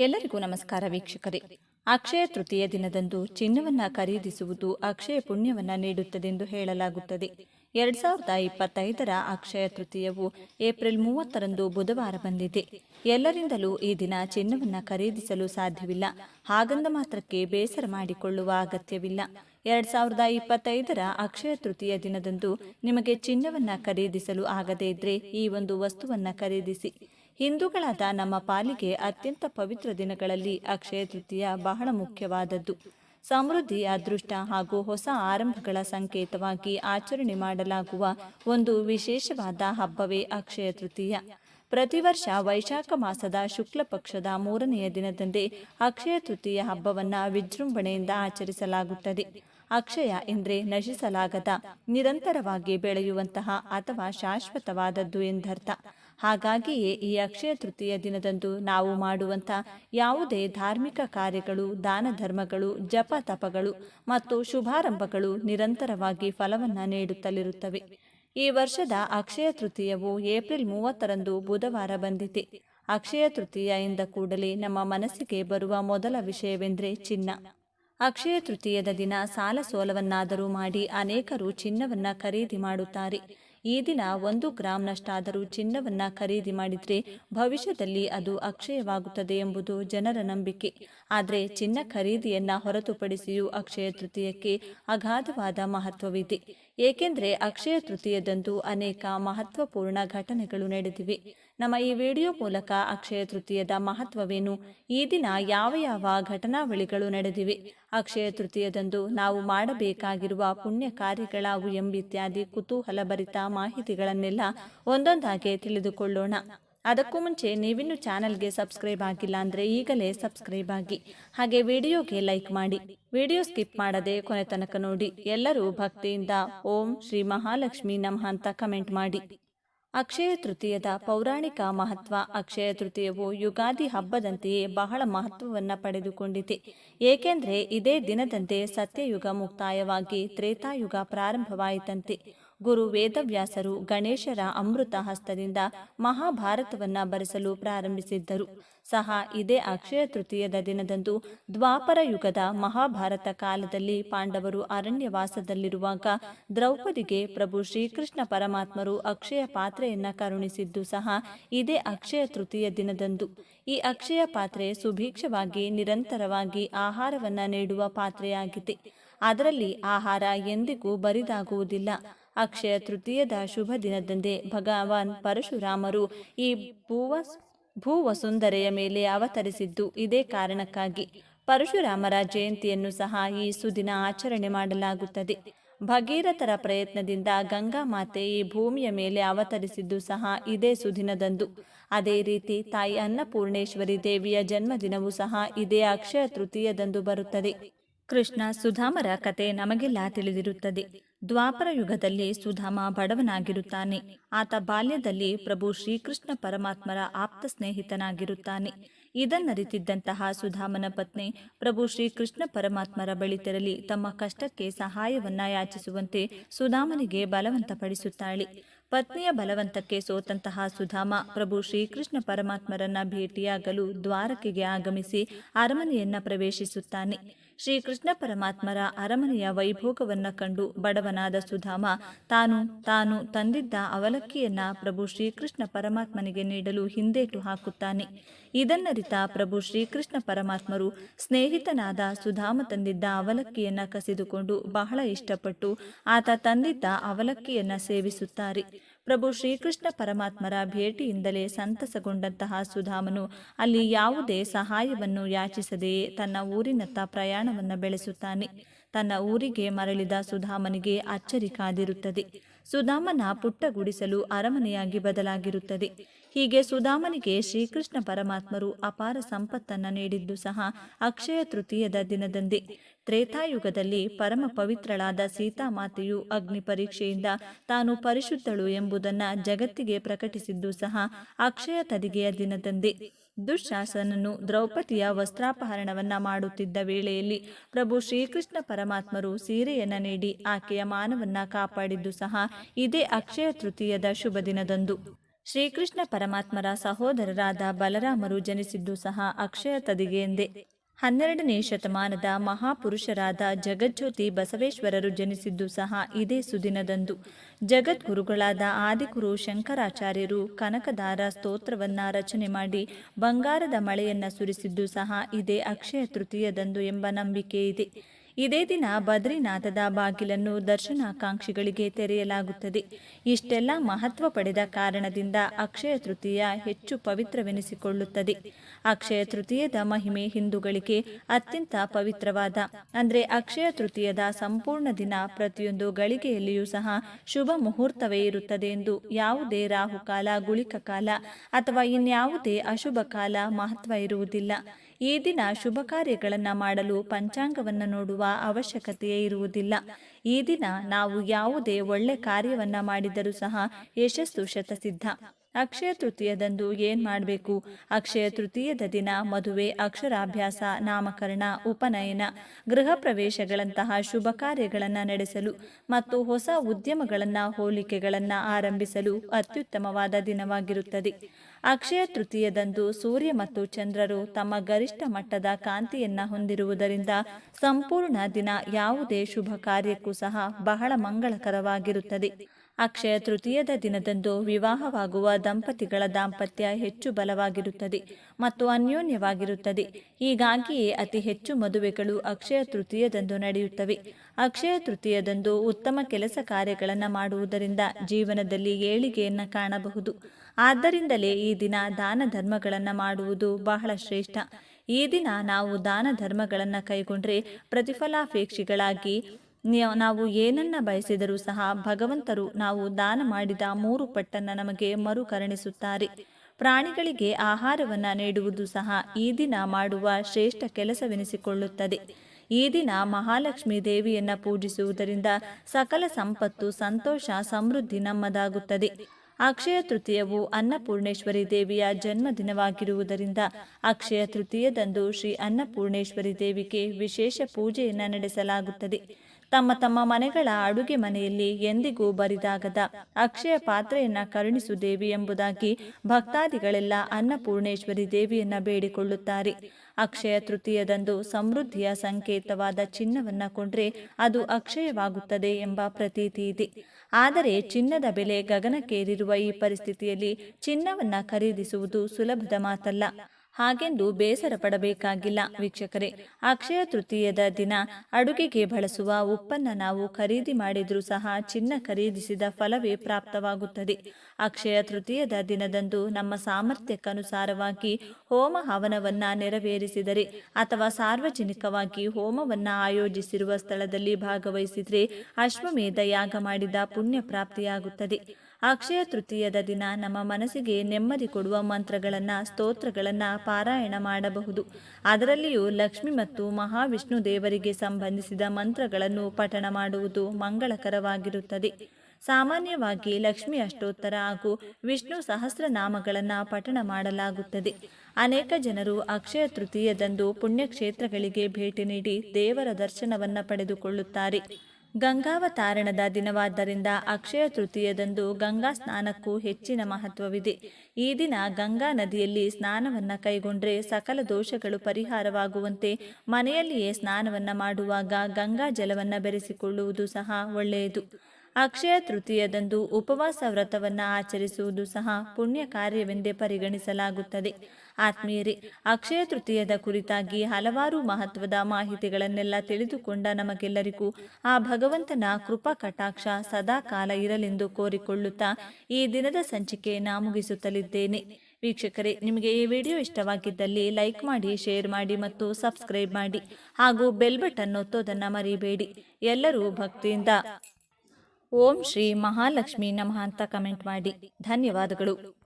ಎಲ್ಲರಿಗೂ ನಮಸ್ಕಾರ ವೀಕ್ಷಕರೇ. ಅಕ್ಷಯ ತೃತೀಯ ದಿನದಂದು ಚಿನ್ನವನ್ನ ಖರೀದಿಸುವುದು ಅಕ್ಷಯ ಪುಣ್ಯವನ್ನ ನೀಡುತ್ತದೆಂದು ಹೇಳಲಾಗುತ್ತದೆ. ಎರಡ್ ಸಾವಿರದ ಇಪ್ಪತ್ತೈದರ ಅಕ್ಷಯ ತೃತೀಯವು ಏಪ್ರಿಲ್ ಮೂವತ್ತರಂದು ಬುಧವಾರ ಬಂದಿದೆ. ಎಲ್ಲರಿಂದಲೂ ಈ ದಿನ ಚಿನ್ನವನ್ನ ಖರೀದಿಸಲು ಸಾಧ್ಯವಿಲ್ಲ. ಹಾಗಂದ ಮಾತ್ರಕ್ಕೆ ಬೇಸರ ಮಾಡಿಕೊಳ್ಳುವ ಅಗತ್ಯವಿಲ್ಲ. ಎರಡ್ ಸಾವಿರದ ಇಪ್ಪತ್ತೈದರ ಅಕ್ಷಯ ತೃತೀಯ ದಿನದಂದು ನಿಮಗೆ ಚಿನ್ನವನ್ನ ಖರೀದಿಸಲು ಆಗದೇ ಇದ್ರೆ ಈ ಒಂದು ವಸ್ತುವನ್ನ ಖರೀದಿಸಿ. ಹಿಂದೂಗಳಾದ ನಮ್ಮ ಪಾಲಿಗೆ ಅತ್ಯಂತ ಪವಿತ್ರ ದಿನಗಳಲ್ಲಿ ಅಕ್ಷಯ ತೃತೀಯ ಬಹಳ ಮುಖ್ಯವಾದದ್ದು. ಸಮೃದ್ಧಿ, ಅದೃಷ್ಟ ಹಾಗೂ ಹೊಸ ಆರಂಭಗಳ ಸಂಕೇತವಾಗಿ ಆಚರಣೆ ಮಾಡಲಾಗುವ ಒಂದು ವಿಶೇಷವಾದ ಹಬ್ಬವೇ ಅಕ್ಷಯ ತೃತೀಯ. ಪ್ರತಿ ವರ್ಷ ವೈಶಾಖ ಮಾಸದ ಶುಕ್ಲ ಪಕ್ಷದ ಮೂರನೆಯ ದಿನದಂದೇ ಅಕ್ಷಯ ತೃತೀಯ ಹಬ್ಬವನ್ನು ವಿಜೃಂಭಣೆಯಿಂದ ಆಚರಿಸಲಾಗುತ್ತದೆ. ಅಕ್ಷಯ ಎಂದರೆ ನಶಿಸಲಾಗದ, ನಿರಂತರವಾಗಿ ಬೆಳೆಯುವಂತಹ ಅಥವಾ ಶಾಶ್ವತವಾದದ್ದು ಎಂದರ್ಥ. ಹಾಗಾಗಿಯೇ ಈ ಅಕ್ಷಯ ತೃತೀಯ ದಿನದಂದು ನಾವು ಮಾಡುವಂಥ ಯಾವುದೇ ಧಾರ್ಮಿಕ ಕಾರ್ಯಗಳು, ದಾನ ಧರ್ಮಗಳು, ಜಪ ತಪಗಳು ಮತ್ತು ಶುಭಾರಂಭಗಳು ನಿರಂತರವಾಗಿ ಫಲವನ್ನು ನೀಡುತ್ತಲಿರುತ್ತವೆ. ಈ ವರ್ಷದ ಅಕ್ಷಯ ತೃತೀಯವು ಏಪ್ರಿಲ್ ಮೂವತ್ತರಂದು ಬುಧವಾರ ಬಂದಿದೆ. ಅಕ್ಷಯ ತೃತೀಯ ಎಂದ ಕೂಡಲೇ ನಮ್ಮ ಮನಸ್ಸಿಗೆ ಬರುವ ಮೊದಲ ವಿಷಯವೆಂದರೆ ಚಿನ್ನ. ಅಕ್ಷಯ ತೃತೀಯದ ದಿನ ಸಾಲ ಸೋಲವನ್ನಾದರೂ ಮಾಡಿ ಅನೇಕರು ಚಿನ್ನವನ್ನ ಖರೀದಿ ಮಾಡುತ್ತಾರೆ. ಈ ದಿನ ಒಂದು ಗ್ರಾಂನಷ್ಟಾದರೂ ಚಿನ್ನವನ್ನು ಖರೀದಿ ಮಾಡಿದರೆ ಭವಿಷ್ಯದಲ್ಲಿ ಅದು ಅಕ್ಷಯವಾಗುತ್ತದೆ ಎಂಬುದು ಜನರ ನಂಬಿಕೆ. ಆದರೆ ಚಿನ್ನ ಖರೀದಿಯನ್ನ ಹೊರತುಪಡಿಸಿಯೂ ಅಕ್ಷಯ ತೃತೀಯಕ್ಕೆ ಅಗಾಧವಾದ ಮಹತ್ವವಿದೆ. ಏಕೆಂದರೆ ಅಕ್ಷಯ ತೃತೀಯದಂದು ಅನೇಕ ಮಹತ್ವಪೂರ್ಣ ಘಟನೆಗಳು ನಡೆದಿವೆ. ನಮ್ಮ ಈ ವಿಡಿಯೋ ಮೂಲಕ ಅಕ್ಷಯ ತೃತೀಯದ ಮಹತ್ವವೇನು? ಈ ದಿನ ಯಾವ ಯಾವ ಘಟನಾವಳಿಗಳು ನಡೆದಿವೆ? ಅಕ್ಷಯ ತೃತೀಯದಂದು ನಾವು ಮಾಡಬೇಕಾಗಿರುವ ಪುಣ್ಯ ಕಾರ್ಯಗಳಾವು ಎಂಬಿತ್ಯಾದಿ ಕುತೂಹಲಭರಿತ ಮಾಹಿತಿಗಳನ್ನೆಲ್ಲ ಒಂದೊಂದಾಗೆ ತಿಳಿದುಕೊಳ್ಳೋಣ. ಅದಕ್ಕೂ ಮುಂಚೆ ನೀವಿನ್ನು ಚಾನಲ್ಗೆ ಸಬ್ಸ್ಕ್ರೈಬ್ ಆಗಿಲ್ಲ ಅಂದರೆ ಈಗಲೇ ಸಬ್ಸ್ಕ್ರೈಬ್ ಆಗಿ. ಹಾಗೆ ವಿಡಿಯೋಗೆ ಲೈಕ್ ಮಾಡಿ. ವಿಡಿಯೋ ಸ್ಕಿಪ್ ಮಾಡದೆ ಕೊನೆ ತನಕ ನೋಡಿ. ಎಲ್ಲರೂ ಭಕ್ತಿಯಿಂದ ಓಂ ಶ್ರೀ ಮಹಾಲಕ್ಷ್ಮಿ ನಮಃ ಅಂತ ಕಮೆಂಟ್ ಮಾಡಿ. ಅಕ್ಷಯ ತೃತೀಯದ ಪೌರಾಣಿಕ ಮಹತ್ವ. ಅಕ್ಷಯ ತೃತೀಯವು ಯುಗಾದಿ ಹಬ್ಬದಂತೆಯೇ ಬಹಳ ಮಹತ್ವವನ್ನು ಪಡೆದುಕೊಂಡಿದೆ. ಏಕೆಂದರೆ ಇದೇ ದಿನದಂತೆ ಸತ್ಯಯುಗ ಮುಕ್ತಾಯವಾಗಿ ತ್ರೇತಾಯುಗ ಪ್ರಾರಂಭವಾಯಿತಂತೆ. ಗುರು ವೇದವ್ಯಾಸರು ಗಣೇಶರ ಅಮೃತ ಹಸ್ತದಿಂದ ಮಹಾಭಾರತವನ್ನ ಬರೆಸಲು ಪ್ರಾರಂಭಿಸಿದ್ದರು. ಸಹ ಇದೇ ಅಕ್ಷಯ ತೃತೀಯದ ದಿನದಂದು ದ್ವಾಪರ ಯುಗದ ಮಹಾಭಾರತ ಕಾಲದಲ್ಲಿ ಪಾಂಡವರು ಅರಣ್ಯವಾಸದಲ್ಲಿರುವಾಗ ದ್ರೌಪದಿಗೆ ಪ್ರಭು ಶ್ರೀಕೃಷ್ಣ ಪರಮಾತ್ಮರು ಅಕ್ಷಯ ಪಾತ್ರೆಯನ್ನ ಕರುಣಿಸಿದ್ದು ಸಹ ಇದೇ ಅಕ್ಷಯ ತೃತೀಯ ದಿನದಂದು. ಈ ಅಕ್ಷಯ ಪಾತ್ರೆ ಸುಭೀಕ್ಷವಾಗಿ ನಿರಂತರವಾಗಿ ಆಹಾರವನ್ನ ನೀಡುವ ಪಾತ್ರೆಯಾಗಿದೆ. ಅದರಲ್ಲಿ ಆಹಾರ ಎಂದಿಗೂ ಬರಿದಾಗುವುದಿಲ್ಲ. ಅಕ್ಷಯ ತೃತೀಯದ ಶುಭ ದಿನದಂದೇ ಭಗವಾನ್ ಪರಶುರಾಮರು ಈ ಭೂವ ಭೂವಸುಂದರೆಯ ಮೇಲೆ ಅವತರಿಸಿದ್ದು ಇದೇ ಕಾರಣಕ್ಕಾಗಿ ಪರಶುರಾಮರ ಜಯಂತಿಯನ್ನು ಸಹ ಈ ಸುದಿನ ಆಚರಣೆ ಮಾಡಲಾಗುತ್ತದೆ. ಭಗೀರಥರ ಪ್ರಯತ್ನದಿಂದ ಗಂಗಾ ಮಾತೆ ಈ ಭೂಮಿಯ ಮೇಲೆ ಅವತರಿಸಿದ್ದು ಸಹ ಇದೇ ಸುದಿನದಂದು. ಅದೇ ರೀತಿ ತಾಯಿ ಅನ್ನಪೂರ್ಣೇಶ್ವರಿ ದೇವಿಯ ಜನ್ಮದಿನವೂ ಸಹ ಇದೇ ಅಕ್ಷಯ ತೃತೀಯದಂದು ಬರುತ್ತದೆ. ಕೃಷ್ಣ ಸುಧಾಮರ ಕತೆ ನಮಗೆಲ್ಲ ತಿಳಿದಿರುತ್ತದೆ. ದ್ವಾಪರ ಯುಗದಲ್ಲಿ ಸುಧಾಮ ಬಡವನಾಗಿರುತ್ತಾನೆ. ಆತ ಬಾಲ್ಯದಲ್ಲಿ ಪ್ರಭು ಶ್ರೀಕೃಷ್ಣ ಪರಮಾತ್ಮರ ಆಪ್ತ ಸ್ನೇಹಿತನಾಗಿರುತ್ತಾನೆ. ಇದನ್ನರಿತಿದ್ದಂತಹ ಸುಧಾಮನ ಪತ್ನಿ ಪ್ರಭು ಶ್ರೀಕೃಷ್ಣ ಪರಮಾತ್ಮರ ಬಳಿ ತೆರಳಿ ತಮ್ಮ ಕಷ್ಟಕ್ಕೆ ಸಹಾಯವನ್ನ ಯಾಚಿಸುವಂತೆ ಸುಧಾಮನಿಗೆ ಬಲವಂತಪಡಿಸುತ್ತಾಳೆ. ಪತ್ನಿಯ ಬಲವಂತಕ್ಕೆ ಸೋತಂತಹ ಸುಧಾಮ ಪ್ರಭು ಶ್ರೀಕೃಷ್ಣ ಪರಮಾತ್ಮರನ್ನ ಭೇಟಿಯಾಗಲು ದ್ವಾರಕೆಗೆ ಆಗಮಿಸಿ ಅರಮನೆಯನ್ನ ಪ್ರವೇಶಿಸುತ್ತಾನೆ. ಶ್ರೀಕೃಷ್ಣ ಪರಮಾತ್ಮರ ಅರಮನೆಯ ವೈಭೋಗವನ್ನ ಕಂಡು ಬಡವನಾದ ಸುಧಾಮ, ತಾನು ತಾನು ತಂದಿದ್ದ ಅವಲಕ್ಕಿಯನ್ನ ಪ್ರಭು ಶ್ರೀಕೃಷ್ಣ ಪರಮಾತ್ಮನಿಗೆ ನೀಡಲು ಹಿಂದೇಟು ಹಾಕುತ್ತಾನೆ. ಇದನ್ನರಿತ ಪ್ರಭು ಶ್ರೀಕೃಷ್ಣ ಪರಮಾತ್ಮರು ಸ್ನೇಹಿತನಾದ ಸುಧಾಮ ತಂದಿದ್ದ ಅವಲಕ್ಕಿಯನ್ನ ಕಸಿದುಕೊಂಡು ಬಹಳ ಇಷ್ಟಪಟ್ಟು ಆತ ತಂದಿದ್ದ ಅವಲಕ್ಕಿಯನ್ನ ಸೇವಿಸುತ್ತಾರೆ. ಪ್ರಭು ಶ್ರೀಕೃಷ್ಣ ಪರಮಾತ್ಮರ ಭೇಟಿಯಿಂದಲೇ ಸಂತಸಗೊಂಡಂತಹ ಸುಧಾಮನು ಅಲ್ಲಿ ಯಾವುದೇ ಸಹಾಯವನ್ನು ಯಾಚಿಸದೆಯೇ ತನ್ನ ಊರಿನತ್ತ ಪ್ರಯಾಣವನ್ನು ಬೆಳೆಸುತ್ತಾನೆ. ತನ್ನ ಊರಿಗೆ ಮರಳಿದ ಸುಧಾಮನಿಗೆ ಅಚ್ಚರಿ ಕಾದಿರುತ್ತದೆ. ಸುಧಾಮನ ಪುಟ್ಟ ಗುಡಿಸಲು ಅರಮನೆಯಾಗಿ ಬದಲಾಗಿರುತ್ತದೆ. ಹೀಗೆ ಸುಧಾಮನಿಗೆ ಶ್ರೀಕೃಷ್ಣ ಪರಮಾತ್ಮರು ಅಪಾರ ಸಂಪತ್ತನ್ನ ನೀಡಿದ್ದು ಸಹ ಅಕ್ಷಯ ತೃತೀಯದ ದಿನದಂದೇ. ತ್ರೇತಾಯುಗದಲ್ಲಿ ಪರಮ ಪವಿತ್ರಳಾದ ಸೀತಾಮಾತೆಯು ಅಗ್ನಿ ಪರೀಕ್ಷೆಯಿಂದ ತಾನು ಪರಿಶುದ್ಧಳು ಎಂಬುದನ್ನು ಜಗತ್ತಿಗೆ ಪ್ರಕಟಿಸಿದ್ದು ಸಹ ಅಕ್ಷಯ ತದಿಗೆಯ ದಿನದಂದೇ. ದುಶ್ಶಾಸನನು ದ್ರೌಪದಿಯ ವಸ್ತ್ರಾಪಹರಣವನ್ನ ಮಾಡುತ್ತಿದ್ದ ವೇಳೆಯಲ್ಲಿ ಪ್ರಭು ಶ್ರೀಕೃಷ್ಣ ಪರಮಾತ್ಮರು ಸೀರೆಯನ್ನ ನೀಡಿ ಆಕೆಯ ಮಾನವನ್ನ ಕಾಪಾಡಿದ್ದು ಸಹ ಇದೇ ಅಕ್ಷಯ ತೃತೀಯದ ಶುಭ ದಿನದಂದು. ಶ್ರೀಕೃಷ್ಣ ಪರಮಾತ್ಮರ ಸಹೋದರರಾದ ಬಲರಾಮರು ಜನಿಸಿದ್ದು ಸಹ ಅಕ್ಷಯ ತದಿಗೆ ಎಂದೇ ಹನ್ನೆರಡನೇ ಶತಮಾನದ ಮಹಾಪುರುಷರಾದ ಜಗಜ್ಯೋತಿ ಬಸವೇಶ್ವರರು ಜನಿಸಿದ್ದು ಸಹ ಇದೇ ಸುದಿನದಂದು. ಜಗದ್ಗುರುಗಳಾದ ಆದಿಗುರು ಶಂಕರಾಚಾರ್ಯರು ಕನಕದಾರ ಸ್ತೋತ್ರವನ್ನ ರಚನೆ ಮಾಡಿ ಬಂಗಾರದ ಮಳೆಯನ್ನ ಸುರಿಸಿದ್ದು ಸಹ ಇದೇ ಅಕ್ಷಯ ತೃತೀಯದಂದು ಎಂಬ ನಂಬಿಕೆ ಇದೆ. ಇದೇ ದಿನ ಬದ್ರಿನಾಥದ ಬಾಗಿಲನ್ನು ದರ್ಶನಾಕಾಂಕ್ಷಿಗಳಿಗೆ ತೆರೆಯಲಾಗುತ್ತದೆ. ಇಷ್ಟೆಲ್ಲ ಮಹತ್ವ ಪಡೆದ ಕಾರಣದಿಂದ ಅಕ್ಷಯ ತೃತೀಯ ಹೆಚ್ಚು ಪವಿತ್ರವೆನಿಸಿಕೊಳ್ಳುತ್ತದೆ. ಅಕ್ಷಯ ತೃತೀಯದ ಮಹಿಮೆ ಹಿಂದೂಗಳಿಗೆ ಅತ್ಯಂತ ಪವಿತ್ರವಾದ. ಅಂದರೆ ಅಕ್ಷಯ ತೃತೀಯದ ಸಂಪೂರ್ಣ ದಿನ ಪ್ರತಿಯೊಂದು ಗಳಿಗೆಯಲ್ಲಿಯೂ ಸಹ ಶುಭ ಮುಹೂರ್ತವೇ ಇರುತ್ತದೆ ಎಂದು ಯಾವುದೇ ರಾಹುಕಾಲ ಗುಳಿಕ ಕಾಲ ಅಥವಾ ಇನ್ಯಾವುದೇ ಅಶುಭ ಕಾಲ ಮಹತ್ವ ಇರುವುದಿಲ್ಲ. ಈ ದಿನ ಶುಭ ಕಾರ್ಯಗಳನ್ನು ಮಾಡಲು ಪಂಚಾಂಗವನ್ನು ನೋಡುವ ಅವಶ್ಯಕತೆಯೇ ಇರುವುದಿಲ್ಲ. ಈ ದಿನ ನಾವು ಯಾವುದೇ ಒಳ್ಳೆ ಕಾರ್ಯವನ್ನ ಮಾಡಿದರೂ ಸಹ ಯಶಸ್ಸು ಶತಸಿದ್ಧ. ಅಕ್ಷಯ ತೃತೀಯದಂದು ಏನ್ ಮಾಡಬೇಕು? ಅಕ್ಷಯ ತೃತೀಯದ ದಿನ ಮದುವೆ, ಅಕ್ಷರಾಭ್ಯಾಸ, ನಾಮಕರಣ, ಉಪನಯನ, ಗೃಹ ಪ್ರವೇಶಗಳಂತಹ ಶುಭ ಕಾರ್ಯಗಳನ್ನು ನಡೆಸಲು ಮತ್ತು ಹೊಸ ಉದ್ಯಮಗಳನ್ನು, ಹೋಲಿಕೆಗಳನ್ನು ಆರಂಭಿಸಲು ಅತ್ಯುತ್ತಮವಾದ ದಿನವಾಗಿರುತ್ತದೆ. ಅಕ್ಷಯ ತೃತೀಯದಂದು ಸೂರ್ಯ ಮತ್ತು ಚಂದ್ರರು ತಮ್ಮ ಗರಿಷ್ಠ ಮಟ್ಟದ ಕಾಂತಿಯನ್ನ ಹೊಂದಿರುವುದರಿಂದ ಸಂಪೂರ್ಣ ದಿನ ಯಾವುದೇ ಶುಭ ಕಾರ್ಯಕ್ಕೂ ಸಹ ಬಹಳ ಮಂಗಳಕರವಾಗಿರುತ್ತದೆ. ಅಕ್ಷಯ ತೃತೀಯದ ದಿನದಂದು ವಿವಾಹವಾಗುವ ದಂಪತಿಗಳ ದಾಂಪತ್ಯ ಹೆಚ್ಚು ಬಲವಾಗಿರುತ್ತದೆ ಮತ್ತು ಅನ್ಯೋನ್ಯವಾಗಿರುತ್ತದೆ. ಹೀಗಾಗಿಯೇ ಅತಿ ಹೆಚ್ಚು ಮದುವೆಗಳು ಅಕ್ಷಯ ತೃತೀಯದಂದು ನಡೆಯುತ್ತವೆ. ಅಕ್ಷಯ ತೃತೀಯದಂದು ಉತ್ತಮ ಕೆಲಸ ಕಾರ್ಯಗಳನ್ನು ಮಾಡುವುದರಿಂದ ಜೀವನದಲ್ಲಿ ಏಳಿಗೆಯನ್ನು ಕಾಣಬಹುದು. ಆದ್ದರಿಂದಲೇ ಈ ದಿನ ದಾನ ಧರ್ಮಗಳನ್ನು ಮಾಡುವುದು ಬಹಳ ಶ್ರೇಷ್ಠ. ಈ ದಿನ ನಾವು ದಾನ ಧರ್ಮಗಳನ್ನು ಕೈಗೊಂಡ್ರೆ ಪ್ರತಿಫಲಾಪೇಕ್ಷಿಗಳಾಗಿ ನಾವು ಏನನ್ನ ಬಯಸಿದರೂ ಸಹ ಭಗವಂತರು ನಾವು ದಾನ ಮಾಡಿದ ಮೂರು ಪಟ್ಟನ್ನು ನಮಗೆ ಮರುಕರುಣಿಸುತ್ತಾರೆ. ಪ್ರಾಣಿಗಳಿಗೆ ಆಹಾರವನ್ನು ನೀಡುವುದು ಸಹ ಈ ದಿನ ಮಾಡುವ ಶ್ರೇಷ್ಠ ಕೆಲಸವೆನಿಸಿಕೊಳ್ಳುತ್ತದೆ. ಈ ದಿನ ಮಹಾಲಕ್ಷ್ಮಿ ದೇವಿಯನ್ನು ಪೂಜಿಸುವುದರಿಂದ ಸಕಲ ಸಂಪತ್ತು, ಸಂತೋಷ, ಸಮೃದ್ಧಿ ನಮ್ಮದಾಗುತ್ತದೆ. ಅಕ್ಷಯ ತೃತೀಯವು ಅನ್ನಪೂರ್ಣೇಶ್ವರಿ ದೇವಿಯ ಜನ್ಮದಿನವಾಗಿರುವುದರಿಂದ ಅಕ್ಷಯ ತೃತೀಯದಂದು ಶ್ರೀ ಅನ್ನಪೂರ್ಣೇಶ್ವರಿ ದೇವಿಗೆ ವಿಶೇಷ ಪೂಜೆಯನ್ನು ನಡೆಸಲಾಗುತ್ತದೆ. ತಮ್ಮ ತಮ್ಮ ಮನೆಗಳ ಅಡುಗೆ ಮನೆಯಲ್ಲಿ ಎಂದಿಗೂ ಬರಿದಾಗದ ಅಕ್ಷಯ ಪಾತ್ರೆಯನ್ನ ಕರುಣಿಸು ದೇವಿ ಎಂಬುದಾಗಿ ಭಕ್ತಾದಿಗಳೆಲ್ಲ ಅನ್ನಪೂರ್ಣೇಶ್ವರಿ ದೇವಿಯನ್ನ ಬೇಡಿಕೊಳ್ಳುತ್ತಾರೆ. ಅಕ್ಷಯ ತೃತೀಯದಂದು ಸಮೃದ್ಧಿಯ ಸಂಕೇತವಾದ ಚಿನ್ನವನ್ನ ಕೊಂಡ್ರೆ ಅದು ಅಕ್ಷಯವಾಗುತ್ತದೆ ಎಂಬ ಪ್ರತೀತಿ ಇದೆ. ಆದರೆ ಚಿನ್ನದ ಬೆಲೆ ಗಗನಕ್ಕೇರಿರುವ ಈ ಪರಿಸ್ಥಿತಿಯಲ್ಲಿ ಚಿನ್ನವನ್ನ ಖರೀದಿಸುವುದು ಸುಲಭದ ಮಾತಲ್ಲ. ಹಾಗೆಂದು ಬೇಸರ ಪಡಬೇಕಾಗಿಲ್ಲ ವೀಕ್ಷಕರೇ. ಅಕ್ಷಯ ತೃತೀಯದ ದಿನ ಅಡುಗೆಗೆ ಬಳಸುವ ಉಪ್ಪನ್ನ ನಾವು ಖರೀದಿ ಮಾಡಿದ್ರೂ ಸಹ ಚಿನ್ನ ಖರೀದಿಸಿದ ಫಲವೇ ಪ್ರಾಪ್ತವಾಗುತ್ತದೆ. ಅಕ್ಷಯ ತೃತೀಯದ ದಿನದಂದು ನಮ್ಮ ಸಾಮರ್ಥ್ಯಕ್ಕನುಸಾರವಾಗಿ ಹೋಮ ಹವನವನ್ನ ನೆರವೇರಿಸಿದರೆ ಅಥವಾ ಸಾರ್ವಜನಿಕವಾಗಿ ಹೋಮವನ್ನ ಆಯೋಜಿಸಿರುವ ಸ್ಥಳದಲ್ಲಿ ಭಾಗವಹಿಸಿದರೆ ಅಶ್ವಮೇಧ ಯಾಗ ಮಾಡಿದ ಪುಣ್ಯ ಪ್ರಾಪ್ತಿಯಾಗುತ್ತದೆ. ಅಕ್ಷಯ ತೃತೀಯದ ದಿನ ನಮ್ಮ ಮನಸ್ಸಿಗೆ ನೆಮ್ಮದಿ ಕೊಡುವ ಮಂತ್ರಗಳನ್ನು, ಸ್ತೋತ್ರಗಳನ್ನು ಪಾರಾಯಣ ಮಾಡಬಹುದು. ಅದರಲ್ಲಿಯೂ ಲಕ್ಷ್ಮಿ ಮತ್ತು ಮಹಾವಿಷ್ಣು ದೇವರಿಗೆ ಸಂಬಂಧಿಸಿದ ಮಂತ್ರಗಳನ್ನು ಪಠಣ ಮಾಡುವುದು ಮಂಗಳಕರವಾಗಿರುತ್ತದೆ. ಸಾಮಾನ್ಯವಾಗಿ ಲಕ್ಷ್ಮಿ ಅಷ್ಟೋತ್ತರ ಹಾಗೂ ವಿಷ್ಣು ಸಹಸ್ರನಾಮಗಳನ್ನು ಪಠಣ ಮಾಡಲಾಗುತ್ತದೆ. ಅನೇಕ ಜನರು ಅಕ್ಷಯ ತೃತೀಯದಂದು ಪುಣ್ಯಕ್ಷೇತ್ರಗಳಿಗೆ ಭೇಟಿ ನೀಡಿ ದೇವರ ದರ್ಶನವನ್ನು ಪಡೆದುಕೊಳ್ಳುತ್ತಾರೆ. ಗಂಗಾವತಾರಣದ ದಿನವಾದ್ದರಿಂದ ಅಕ್ಷಯ ತೃತೀಯದಂದು ಗಂಗಾ ಸ್ನಾನಕ್ಕೂ ಹೆಚ್ಚಿನ ಮಹತ್ವವಿದೆ. ಈ ದಿನ ಗಂಗಾ ನದಿಯಲ್ಲಿ ಸ್ನಾನವನ್ನು ಕೈಗೊಂಡ್ರೆ ಸಕಲ ದೋಷಗಳು ಪರಿಹಾರವಾಗುವಂತೆ ಮನೆಯಲ್ಲಿಯೇ ಸ್ನಾನವನ್ನು ಮಾಡುವಾಗ ಗಂಗಾ ಜಲವನ್ನು ಬೆರೆಸಿಕೊಳ್ಳುವುದು ಸಹ ಒಳ್ಳೆಯದು. ಅಕ್ಷಯ ತೃತೀಯದಂದು ಉಪವಾಸ ವ್ರತವನ್ನು ಆಚರಿಸುವುದು ಸಹ ಪುಣ್ಯ ಕಾರ್ಯವೆಂದೇ ಪರಿಗಣಿಸಲಾಗುತ್ತದೆ. ಆತ್ಮೀಯರೇ, ಅಕ್ಷಯ ತೃತೀಯದ ಕುರಿತಾಗಿ ಹಲವಾರು ಮಹತ್ವದ ಮಾಹಿತಿಗಳನ್ನೆಲ್ಲ ತಿಳಿದುಕೊಂಡ ನಮಗೆಲ್ಲರಿಗೂ ಆ ಭಗವಂತನ ಕೃಪಾ ಕಟಾಕ್ಷ ಸದಾ ಕಾಲ ಇರಲೆಂದು ಕೋರಿಕೊಳ್ಳುತ್ತಾ ಈ ದಿನದ ಸಂಚಿಕೆಯನ್ನು ಮುಗಿಸುತ್ತಲಿದ್ದೇನೆ. ವೀಕ್ಷಕರೇ, ನಿಮಗೆ ಈ ವಿಡಿಯೋ ಇಷ್ಟವಾಗಿದ್ದಲ್ಲಿ ಲೈಕ್ ಮಾಡಿ, ಶೇರ್ ಮಾಡಿ ಮತ್ತು ಸಬ್ಸ್ಕ್ರೈಬ್ ಮಾಡಿ ಹಾಗೂ ಬೆಲ್ ಬಟನ್ ಒತ್ತೋದನ್ನು ಮರಿಬೇಡಿ. ಎಲ್ಲರೂ ಭಕ್ತಿಯಿಂದ ಓಂ ಶ್ರೀ ಮಹಾಲಕ್ಷ್ಮಿ ನಮಃ ಅಂತ ಕಮೆಂಟ್ ಮಾಡಿ. ಧನ್ಯವಾದಗಳು.